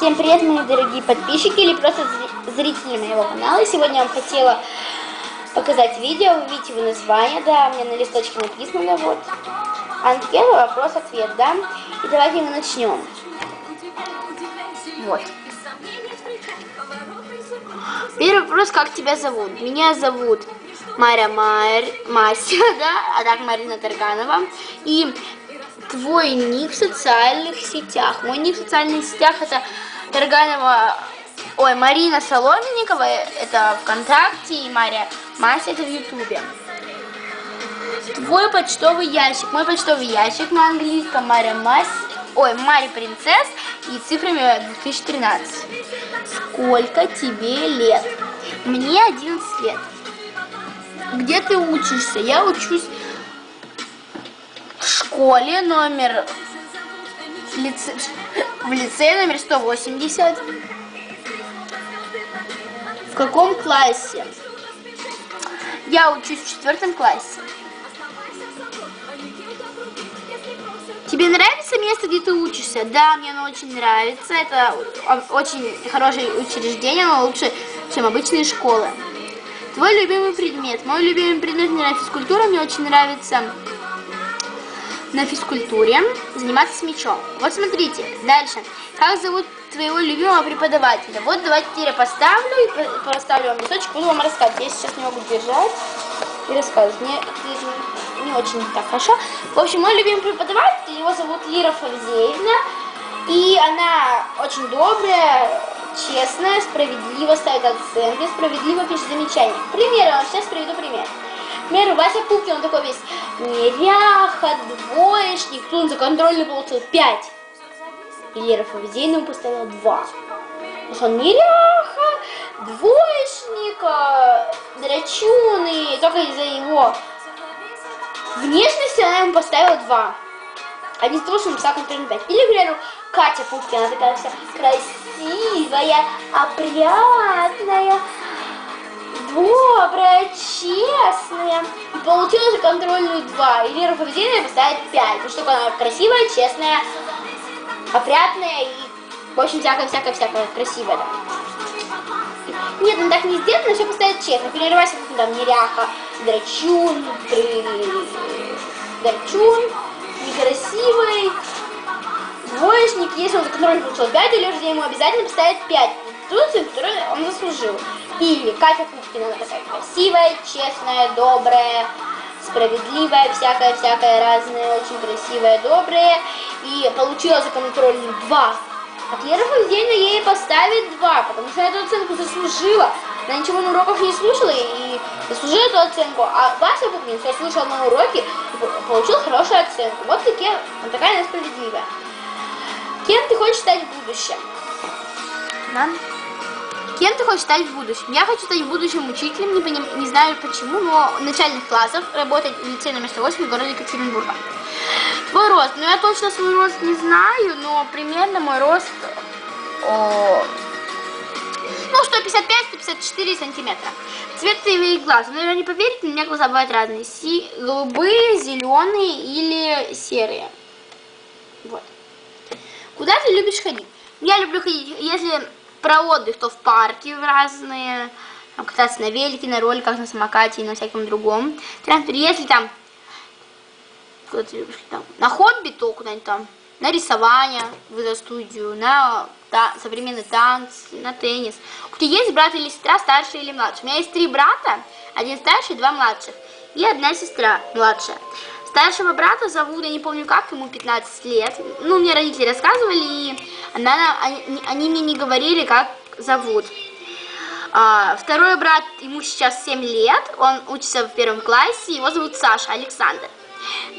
Всем привет, мои дорогие подписчики или просто зри- зрители моего канала. Сегодня я вам хотела показать видео, вы его название, да, у меня на листочке написано, вот. Анкета, вопрос-ответ, да. И давайте мы начнем. Вот. Первый вопрос, как тебя зовут? Меня зовут Мария Мар... Мася, да, а так Марина Тарганова. И твой ник в социальных сетях. Мой ник в социальных сетях это Тарганова, ой, Марина Соломенникова, это ВКонтакте, и Мария Мася это в Ютубе. Твой почтовый ящик. Мой почтовый ящик на английском Мария Мась, ой, Мари Принцесс и цифрами 2013. Сколько тебе лет? Мне 11 лет. Где ты учишься? Я учусь в школе номер в лице, в лице номер 180. В каком классе? Я учусь в четвертом классе. Тебе нравится место, где ты учишься? Да, мне оно очень нравится. Это очень хорошее учреждение, оно лучше, чем обычные школы. Твой любимый предмет? Мой любимый предмет мне на физкультура, мне очень нравится на физкультуре заниматься с мячом. Вот смотрите, дальше. Как зовут твоего любимого преподавателя? Вот давайте теперь я поставлю и поставлю вам листочек, буду вам рассказывать. Я сейчас не могу держать и рассказывать. Мне не очень так хорошо. В общем, мой любимый преподаватель, его зовут Лира Фавзеевна. И она очень добрая, честная, справедливо ставит оценки, справедливо пишет замечания. К примеру, я вам сейчас приведу пример. К примеру, Вася Пупкин, он такой весь неряха, двоечник, тут он за контрольный получил 5. И Лера Фавзеевна ему поставила 2. Потому что он неряха, двоечник, а, драчун, и только из-за его внешности она ему поставила 2. А не того, что он написал контрольный 5. Или, к Катя Пупкина, она такая вся красивая, опрятная, добрая, честная. И получила же контрольную 2. И Лера Фавзеевна поставит 5. Потому что она красивая, честная, опрятная и, в общем, всякое-всякое-всякое красивое. Да. Нет, он так не сделает, но все поставит честно. Например, Вася там неряха, драчун, при... драчун, некрасивый, двоечник, если он за контроль получил 5, или уже ему обязательно поставит 5 институций, которые он заслужил. Или Катя Пушкина, она такая красивая, честная, добрая, справедливая, всякая-всякая разная, очень красивая, добрая. И получила за контрольную 2. А Лера Фавзеевна ей поставит 2, потому что эту оценку заслужила. Она ничего на уроках не слушала и заслужила эту оценку. А Вася Букмин все слушал на уроке и получил хорошую оценку. Вот, такие, вот такая она справедливая. Кем ты хочешь стать в будущем? Да? Кем ты хочешь стать в будущем? Я хочу стать в будущем учителем, не, поним, не знаю почему, но начальных классах работать в лице номер 108 в городе Екатеринбурга. Твой рост. Ну, я точно свой рост не знаю, но примерно мой рост... О, ну, 155-154 сантиметра. Цвет твоих глаз. Ну, наверное, не поверите, у меня глаза бывают разные. Си голубые, зеленые или серые. Вот. Куда ты любишь ходить? Я люблю ходить, если про отдых, то в парке в разные, там, кататься на велике, на роликах, на самокате и на всяком другом. Если там, там, на хобби, то куда-нибудь там, на рисование, в студию, на та, современный танц, на теннис. У тебя есть брат или сестра, старший или младший? У меня есть три брата, один старший, два младших. И одна сестра младшая. Старшего брата зовут, я не помню как, ему 15 лет. Ну, мне родители рассказывали, и она, они, они мне не говорили, как зовут. А, второй брат, ему сейчас 7 лет, он учится в первом классе, его зовут Саша Александр.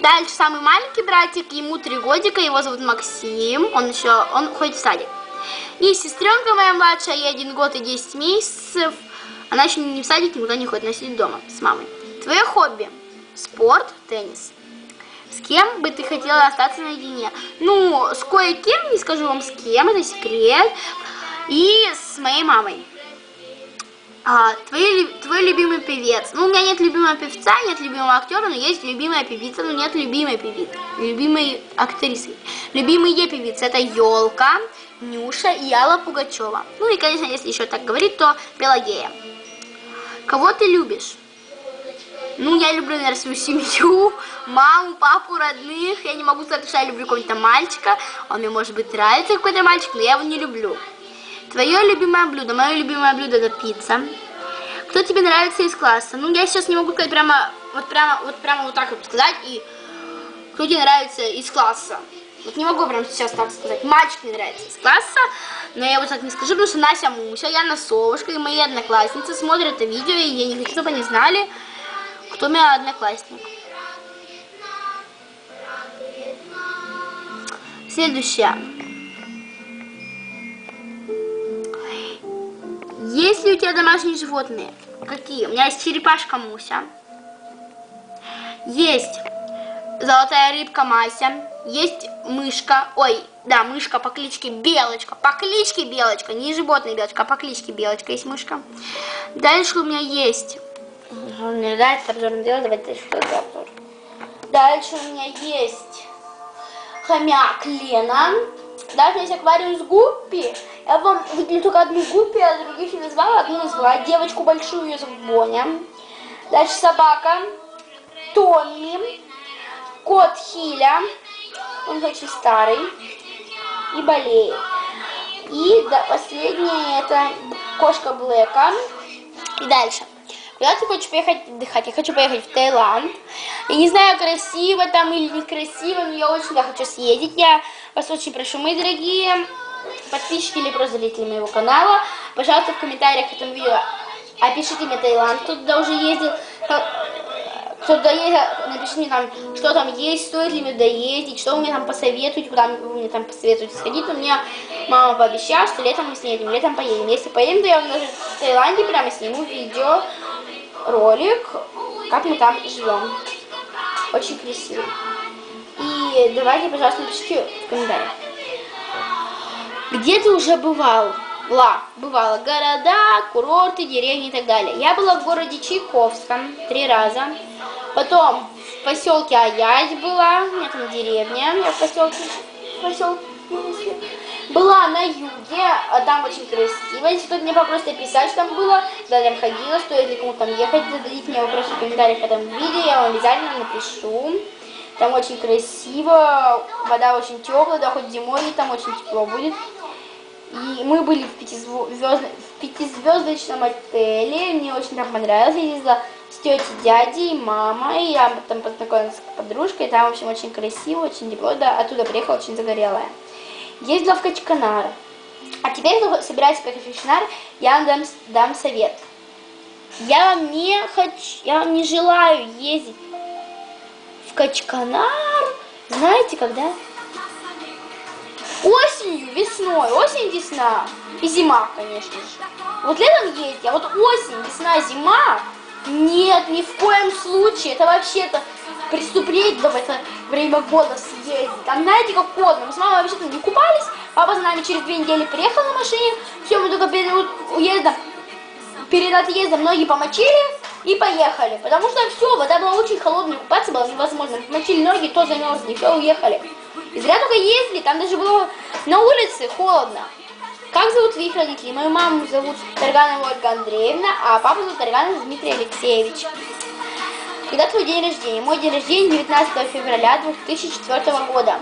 Дальше самый маленький братик, ему 3 годика, его зовут Максим, он еще, он ходит в садик. И сестренка моя младшая, ей 1 год и 10 месяцев, она еще не в садик, никуда не ходит, она сидит дома с мамой. Твое хобби? Спорт, теннис. С кем бы ты хотела остаться наедине? Ну, с кое-кем, не скажу вам с кем, это секрет. И с моей мамой. А, твой, твой любимый певец. Ну, у меня нет любимого певца, нет любимого актера, но есть любимая певица, но нет любимой певицы, любимой актрисы. Любимые певицы это Елка, Нюша и Алла Пугачева. Ну и, конечно, если еще так говорить, то Пелагея. Кого ты любишь? Ну, я люблю, наверное, свою семью, маму, папу, родных. Я не могу сказать, что я люблю какого-то мальчика. Он мне, может быть, нравится какой-то мальчик, но я его не люблю. Твое любимое блюдо. Мое любимое блюдо это пицца. Кто тебе нравится из класса? Ну, я сейчас не могу сказать прямо, вот прямо, вот прямо вот так вот сказать. И кто тебе нравится из класса? Вот не могу прямо сейчас так сказать. Мальчик мне нравится из класса, но я вот так не скажу, потому что Настя Муся, Яна Совушка и мои одноклассницы смотрят это видео, и я не хочу, чтобы они знали, кто меня одноклассник. Следующее. Есть ли у тебя домашние животные? Какие? У меня есть черепашка Муся. Есть золотая рыбка Мася. Есть мышка. Ой, да, мышка по кличке Белочка. По кличке Белочка. Не животное Белочка, а по кличке Белочка есть мышка. Дальше у меня есть не нравится обзор делать, давайте что за обзор. Дальше у меня есть хомяк Лена. Дальше есть аквариум с гуппи. Я вам выделю только одну гуппи, а других не назвала. Одну назвала. Девочку большую, ее зовут Боня. Дальше собака. Томми. Кот Хиля. Он очень старый. И болеет. И да, последнее это кошка Блэка. И дальше. Куда ты хочешь поехать отдыхать? Я хочу поехать в Таиланд. Я не знаю, красиво там или некрасиво, но я очень туда хочу съездить. Я вас очень прошу, мои дорогие подписчики или просто зрители моего канала, пожалуйста, в комментариях к этому видео опишите мне Таиланд, кто туда уже ездил, кто туда ездил, напишите мне там, что там есть, стоит ли мне доездить, что вы мне там посоветуете, куда вы мне там посоветуете сходить. Но мне мама пообещала, что летом мы съедем, летом поедем. Если поедем, то я вам даже в Таиланде прямо сниму видео, ролик, как мы там живем. Очень красиво. И давайте, пожалуйста, напишите в комментариях. Где ты уже бывал? Ла, бывала города, курорты, деревни и так далее. Я была в городе Чайковском три раза. Потом в поселке Аять была, у меня там деревня, я в поселке, в поселке была на юге, а там очень красиво. Если кто-то мне попросит описать, что там было, да, там ходила, стоит ли кому-то там ехать, зададите мне вопросы в комментариях к этому видео, я вам обязательно напишу. Там очень красиво, вода очень теплая, да, хоть зимой там очень тепло будет. И мы были в, пятизвезд... в пятизвездочном отеле, мне очень там понравилось, я ездила с тетей, дядей, мамой, я там познакомилась с подружкой, там, в общем, очень красиво, очень тепло, да, оттуда приехала очень загорелая ездила в Качканар. А теперь, кто собирается в Качканар, я вам дам, дам совет. Я вам не хочу, я вам не желаю ездить в Качканар, знаете, когда? Осенью, весной, осень, весна и зима, конечно же. Вот летом ездить, а вот осень, весна, зима, нет, ни в коем случае, это вообще-то преступление в это время года съездить. Там знаете, как холодно. Мы с мамой вообще-то не купались. Папа за нами через две недели приехал на машине. Все, мы только перед уездом, перед отъездом ноги помочили и поехали. Потому что все, вода была очень холодная, купаться было невозможно. Помочили ноги, то замерзли, все, уехали. И зря только ездили, там даже было на улице холодно. Как зовут твоих родителей? Мою маму зовут Тарганова Ольга Андреевна, а папу зовут Тарганов Дмитрий Алексеевич. Когда твой день рождения? Мой день рождения 19 февраля 2004 года.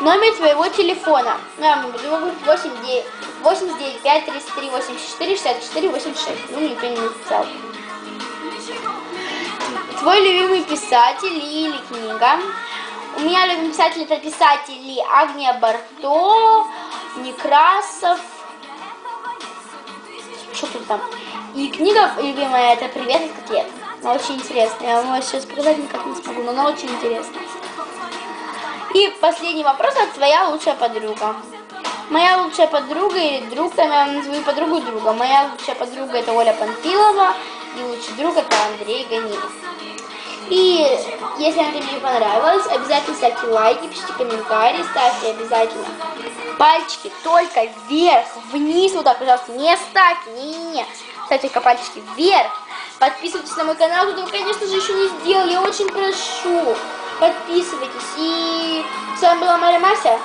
Номер твоего телефона. Ну, я буду говорить 89, 89 5 33 84 64 86. Ну, никто не написал. Твой любимый писатель или книга? У меня любимый писатель это писатели Агния Барто, Некрасов, что тут там. И книга любимая это «Привет от котлет». Она очень интересная. Я вам сейчас показать никак не смогу, но она очень интересная. И последний вопрос от твоя лучшая подруга. Моя лучшая подруга или друг, там я назову подругу друга. Моя лучшая подруга это Оля Панфилова, и лучший друг это Андрей Ганиев. И если это видео понравилось, обязательно ставьте лайки, пишите комментарии, ставьте обязательно пальчики только вверх, вниз, вот так, пожалуйста, не ставьте, не-не-не, ставьте только пальчики вверх, Подписывайтесь на мой канал, кто, конечно же, еще не сделал. Я очень прошу. Подписывайтесь. И с вами была Мария Мася.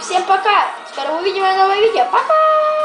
Всем пока. Скоро увидим новое видео. Пока!